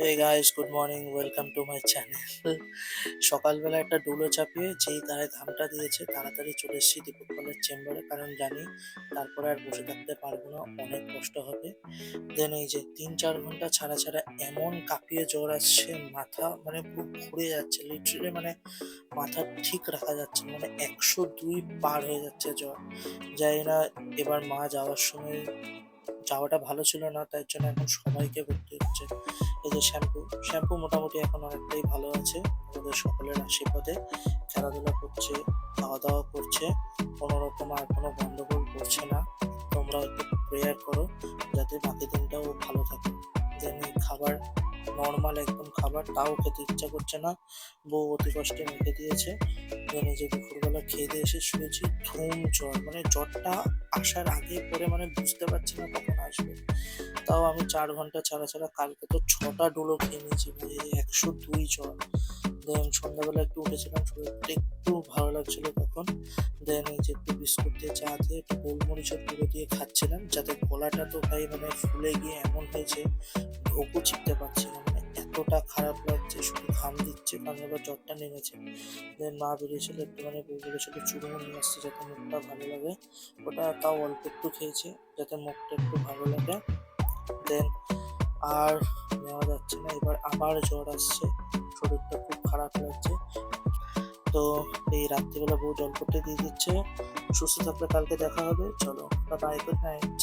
Hey guys good morning welcome to my channel সকালবেলা একটা ডুলো চাপিয়ে যেই গায়ে ঘামটা দিয়েছে, তাড়াতাড়ি চলে এসেছি দীপক পালের চেম্বারে, কারণ জানি তারপরে আর বসে থাকতে পারব না, অনেক কষ্ট হবে। দেন এই যে তিন চার ঘণ্টা ছাড়া ছাড়া এমন কাঁপিয়ে জ্বর আসছে, মাথা মানে পুরো ঘুরে যাচ্ছে লিটারেলি মানে মাথা ঠিক রাখা যাচ্ছে মানে একশো দুই পার হয়ে যাচ্ছে জ্বর। জানি না, এবার মা যাওয়ার সময় যাওয়াটা ভালো ছিল না, তার জন্য এখন সবাইকে করতে হচ্ছে। এই যে শ্যাম্পু শ্যাম্পু মোটামুটি এখন অনেকটাই ভালো আছে আমাদের সকলের আশীর্বাদে। খেলাধুলা করছে খাওয়া দাওয়া করছে, কোনো রকম আর কোনো গন্ডগোল করছে না। তোমরা একটু প্রেয়ার করো যাতে বাকি দিনটাও ভালো থাকে। দেন খাবার নর্মাল একদম খাবার, তাও খেতে ইচ্ছা করছে না। বউ অতি কষ্টে মেখে দিয়েছে। মানে যে দুপুরবেলা খেয়ে দিয়ে এসে শুয়েছি। ধুম জ্বর মানে জ্বরটা আসার আগে পরে মানে বুঝতে পারছি না কখন আসবে। তাও আমি চার ঘণ্টা ছাড়া ছাড়া কালকে তো ছটা ডোলো খেয়ে নিয়েছি একশো দুই জ্বর। দেন সন্ধ্যাবেলা একটু উঠেছিলাম, শরীরটা একটু ভালো লাগছিল তখন। দেন এই যে একটু বিস্কুট দিয়ে চা দিয়ে একটু গোলমরিচের গুঁড়ো দিয়ে খাচ্ছিলাম, যাতে গলাটা তো ভাই মানে ফুলে গিয়ে এমন হয়েছে, ঢোকও চিপতে পারছি না মানে এতটা খারাপ লাগছে, শুধু ঘাম দিচ্ছে, কারণ এবার জ্বরটা নেমেছে। দেন মা বেরিয়েছিল একটুখানি বউ বলেছিল চুড়মো নিয়ে আসছে যাতে মুখটা ভালো লাগে। ওটা তাও অল্প একটু খেয়েছে, যাতে মুখটা একটু ভালো লাগে। দেন আর নেওয়া যাচ্ছে না, এবার আবার জ্বর আসছে, শরীরটা খুব খারাপ লাগছে। তো এই রাত্রিবেলা বউ জল করতে দিয়ে দিচ্ছে। সুস্থ থাকলে কালকে দেখা হবে। চলো বাই গুড নাইট